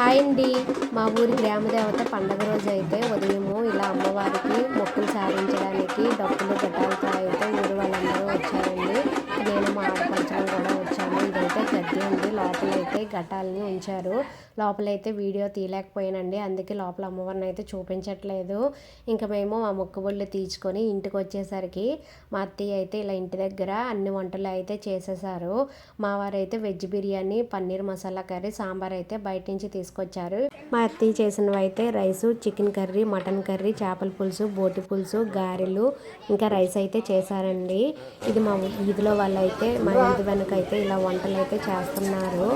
Hi అండి. మా ఊరి గ్రామదేవత పండగ రోజు అయితే ఉదయము ఇలా అమ్మవారికి మొక్కులు సాధించడానికి డబ్బులు గట్టాలతో అయితే ఊరు వాళ్ళందరూ మధ్య ఉంది లోపల అయితే ఘటాలని ఉంచారు. లోపలైతే వీడియో తీయలేకపోయానండి. అందుకే లోపల అమ్మవారిని అయితే చూపించట్లేదు. ఇంకా మేము మా మొక్కుబళ్ళు తీర్చుకొని ఇంటికి వచ్చేసరికి మా అత్తయ్య అయితే ఇలా ఇంటి దగ్గర అన్ని వంటలు అయితే చేసేసారు. మా వారైతే వెజ్ బిర్యానీ పన్నీర్ మసాలా కర్రీ సాంబార్ అయితే బయట నుంచి తీసుకొచ్చారు. మా అత్తయ్య చేసినవి అయితే rice chicken curry mutton curry చేపల పులుసు బోటి పులుసు గారెలు ఇంకా రైస్ అయితే చేశారండి. ఇది మా వీధిలో వాళ్ళు అయితే మా వీధి వెనక అయితే ఇలా వంటలు అయితే చేస్తారు. చేస్తున్నారు.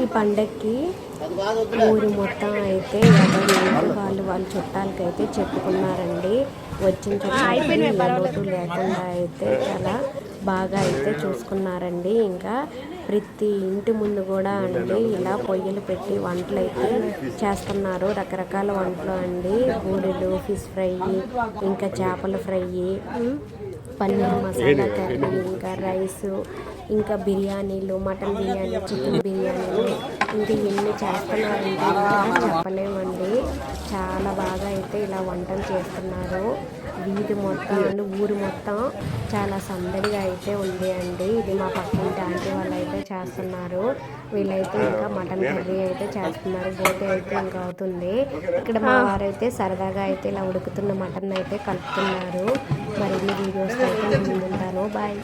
ఈ పండక్కి ఊరు మొత్తం అయితే వాళ్ళు వాళ్ళ చుట్టాలకి అయితే చెప్పుకున్నారండి. వచ్చిన లోటు లేకుండా అయితే చాలా బాగా అయితే చూసుకున్నారండి. ఇంకా ప్రతి ఇంటి ముందు కూడా అండి ఇలా పొయ్యిలు పెట్టి వంటలు అయితే చేస్తున్నారు. రకరకాల వంటలు అండి. బూరెలు ఫిష్ ఫ్రై ఇంకా చేపల ఫ్రై పన్నీర్ మసాలా కర్రీ ఇంకా రైస్ ఇంకా బిర్యానీలు మటన్ బిర్యానీ చికెన్ బిర్యానీలు. ఇంకా ఇవన్నీ చేస్తున్నారంటే ఇంకా చెప్పలేమండి. చాలా బాగా అయితే ఇలా వంటలు చేస్తున్నారు. వీధి మొత్తం అండి ఊరు మొత్తం చాలా సందడిగా అయితే ఉంది అండి. ఇది మా పక్కింటి ఆంటీ వాళ్ళు అయితే చేస్తున్నారు. వీళ్ళైతే ఇంకా మటన్ కర్రీ అయితే చేస్తున్నారు. బోటి అయితే ఇంకా అవుతుంది. ఇక్కడ మా వారైతే సరదాగా అయితే ఇలా ఉడుకుతున్న మటన్ అయితే కలుపుతున్నారు. మరిన్ని వీడియోస్ అయితే ఉంటాను బాయ్.